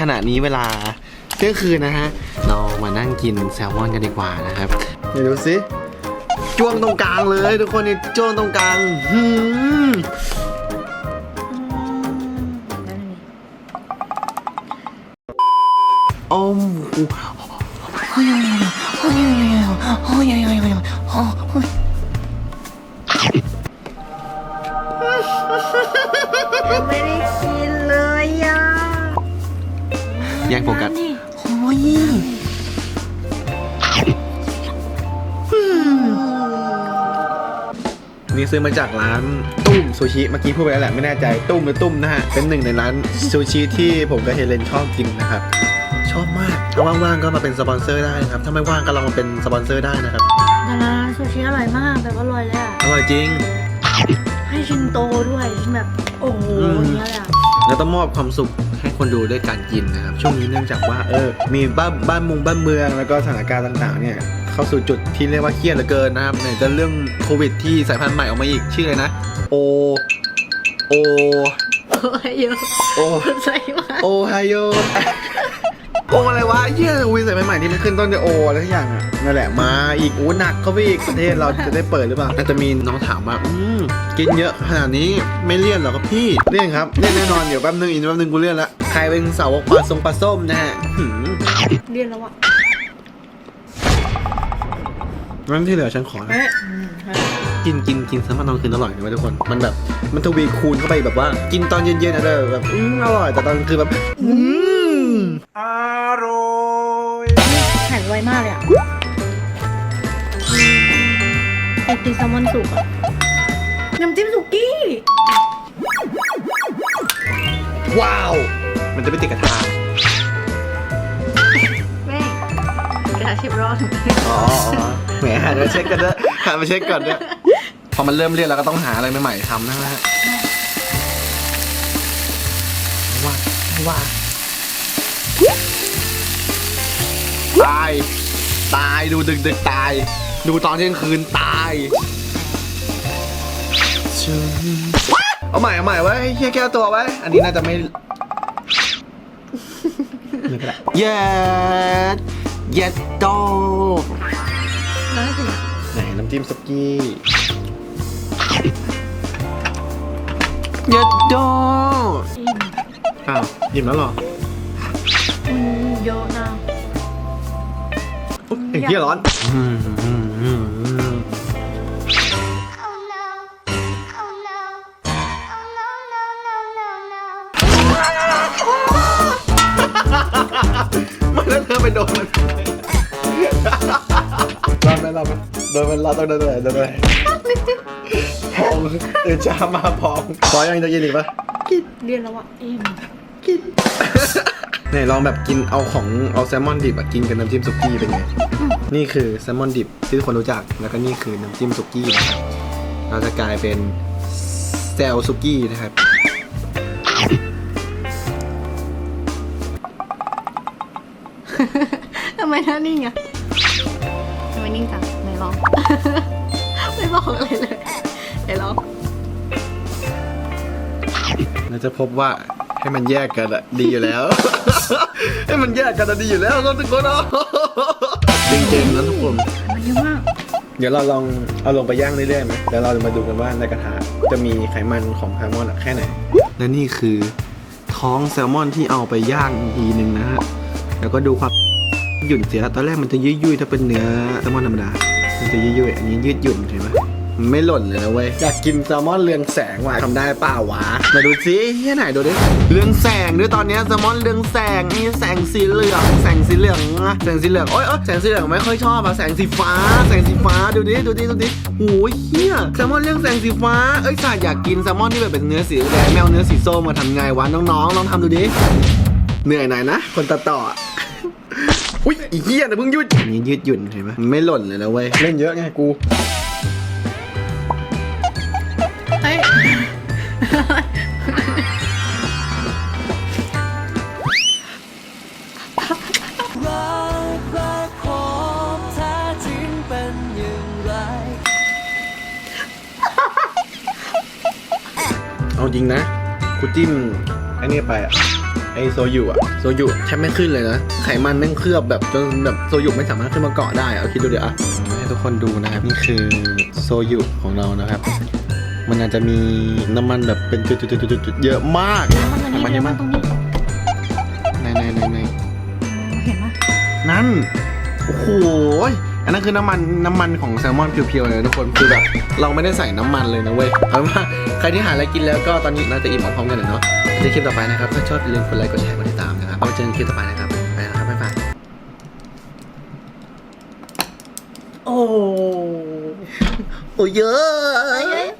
ขณะนี้เวลาเที่ยงคืนนะฮะ เรามานั่งกินแซลมอนกันดีกว่านะครับเดี๋ยวดูสิจ้วงตรงกลางเลยทุกคนนี่จ้วงตรงกลางหืมโอ้โหไม่ แย่งโฟกัสโอ้ยนี่ซื้อมาจากร้านตุ้มซูชิเมื่อกี้พูดไปแล้วแหละไม่แน่ใจตุ้มหรือตุ้มนะฮะเป็นหนึ่งในร้านซูชิที่ผมกับเฮเลนชอบกินนะครับชอบมากถ้าว่างๆก็มาเป็นสปอนเซอร์ได้นะครับถ้าไม่ว่างก็ลองมาเป็นสปอนเซอร์ได้นะครับแต่ร้านซูชิอร่อยมากแบบอร่อยเลยอะอร่อยจริง ให้ชินโตด้วยชินแบบโอ้โหอืมอย่างเงี้ยเลยอะ แล้วต้องมอบความสุขให้คนดูด้วยการกินนะครับ ช่วงนี้เนื่องจากว่าเออ มีบ้านบ้านมุงบ้านเมือง แล้วก็สถานการณ์ต่างๆ เนี่ย เข้าสู่จุดที่เรียกว่าเครียดเหลือเกินนะครับเนี่ยจะเรื่องโควิดที่สายพันธุ์ใหม่ออกมาอีกชื่ออะไรนะ โอ โอ โอ้ยเยอะโอใส่มากโอไฮโอ โออะไรวะเฮียอุ้ยใส่ใหม่ๆที่มันขึ้นต้นด้วยโออะไรทุกอย่างอะนั่นแหละมาอีกอู้หนักเข้าไปอีกประเทศเราจะได้เปิดหรือเปล่าแต่จะมีน้องถามว่าอืมกินเยอะขนาดนี้ไม่เลี่ยนเหรอครับพี่เลี่ยนครับเลี่ยนแน่นอนเดี๋ยวแป๊บนึงอีกแป๊บนึงกูเลี่ยนละใครเป็นสาวกปลาทรงปลาส้มนะฮะหืมเรียนแล้วอะงั้นที่เหลือฉันขอนะเฮ้ยอืมเฮ้ยกินกินกินสมันตอนคืนอร่อยนะเว้ยทุกคน มันแบบมันทวีคูณเข้าไปแบบว่า กินตอนเย็นๆนะเด้อแบบอืมอร่อยแต่ตอนกลางคืนแบบอืม แข็งไวมากเลยอะไอติมแซลมอนสุกอะน้ำจิ้มสุกี้ว้าว มันจะไม่ติดกระทะแม่กระทะชิบรอดอ๋ออ๋อแหมหันมาเช็คกันเด้อหันมาเช็คก่อนเด้อพอมันเริ่มเรียนเราก็ต้องหาอะไรใหม่ๆทำนะฮะว่าว่า ตาย ตายดูดึกดึกๆตาย ดูตอนเที่ยงคืนตายชื่อเอาใหม่เอาใหม่ไว้เฮียแก้ตัวไว้ อันนี้น่าจะไม่ไม่เป็นไรเย็ดเย็ดโตน้อยสิไหนน้ำจิ้มสุกี้เย็ดโตอิ่มอ้าวยิ้มแล้วเหรออืมเยอะนะ อุ๊ยไอ้เหี้ยร้อน Oh no. Oh no. Oh no, no, no, no, no. มันแล้วเธอไปโดนมันรอดไหมรอดไหมโดนมันรอดต้องโดนเลยโดนเลยพองตื่นเช้ามาพองพอยังจะกินอีกปะกินเรียนแล้วอะอิ่มกิน เนี่ยลองแบบกินเอาของเอาแซลมอนดิบอะกินกับน้ำจิ้มสุกี้เป็นไง นี่คือแซลมอนดิบที่ทุกคนรู้จัก แล้วก็นี่คือน้ำจิ้มสุกี้นะครับ เราจะกลายเป็นแซลสุกี้นะครับทำไมหน้านิ่งอะทำไมนิ่งจังไหนลอง ไม่บอกอะไรเลยไหนลองเราจะพบว่า ให้มันแยกกันอะดีอยู่แล้ว ให้มันแยกกันอะดีอยู่แล้วครับทุกคนจริงๆนะทุกคนมันเยอะมากเดี๋ยวเราลองเอาลงไปย่างเรื่อยๆไหมเดี๋ยวเราจะมาดูกันว่าในกระทะจะมีไขมันของแซลมอนอะแค่ไหน และนี่คือท้องแซลมอนที่เอาไปย่างอีกทีหนึ่งนะฮะแล้วก็ดูความหยุ่นเสียตอนแรกมันจะยุ่ยๆถ้าเป็นเนื้อแซลมอนธรรมดา มันจะยุ่ยๆอันนี้ยืดหยุ่นเห็นไหมมัน ไม่หล่นเลยนะเว้ย อยากกินแซลมอนเรืองแสงว่ะทำได้เปล่าวะมาดูสิเฮียไหนดูดิ เรืองแสงด้วยตอนเนี้ยแซลมอนเรืองแสงนี่แสงสีเหลือง แสงสีเหลืองนะแสงสีเหลืองโอ๊ยโอ๊ยแสงสีเหลืองไม่ค่อยชอบอะแสงสีฟ้า แสงสีฟ้าดูดิดูดิดูดิโอ้ยเฮียแซลมอนเรื่องแสงสีฟ้า เอ้ยสาอยากกินแซลมอนที่แบบเป็นเนื้อสีแดงแมวเนื้อสีส้มมาทำไงวะน้องๆลองทำดูดิเหนื่อยหน่อยนะคนตัดต่ออะอุ้ยอีเหี้ยนะเพิ่งยืดอันนี้ยืดหยุ่นเห็นไหมมันไม่หล่นเลยนะเว้ยเล่นเยอะไงกู เฮ้ยเอาจริงนะกูจิ้มไอ้นี่ไปอะไออ้โซยุอะโซยุแทบไม่ขึ้นเลยนะ ไขมันแม่งเคลือบแบบจนแบบโซยุไม่สามารถขึ้นมาเกาะได้อะเอาคิดดูเดี๋ยวอะให้ทุกคนดูนะครับ นี่คือโซยุของเรานะครับ มันอาจจะมีน้ำมันแบบเป็นจุดๆๆๆเยอะมากมันอันนี้เยเดี๋ยอะวมัมานกตรงนี้ในในในในเห็นไหมนั่น โอ้โหอันนั้นคือน้ำมันน้ำมันของแซลมอนเพียวๆเลยทุกคนคือแบบเราไม่ได้ใส่น้ำมันเลยนะเว้ยเอาเป็นว่าใครที่หาอะไรกินแล้วก็ตอนนี้น่าจะอิ่มพร้อมกันเลยเนาะเจอกันคลิปต่อไปนะครับถ้าชอบอย่าลืมกดไลค์กดแชร์กดติดตามนะครับเอาไว้เจอกันคลิปต่อไปนะครับไปแล้วครับบ๊ายบายโอ้โหเยอะ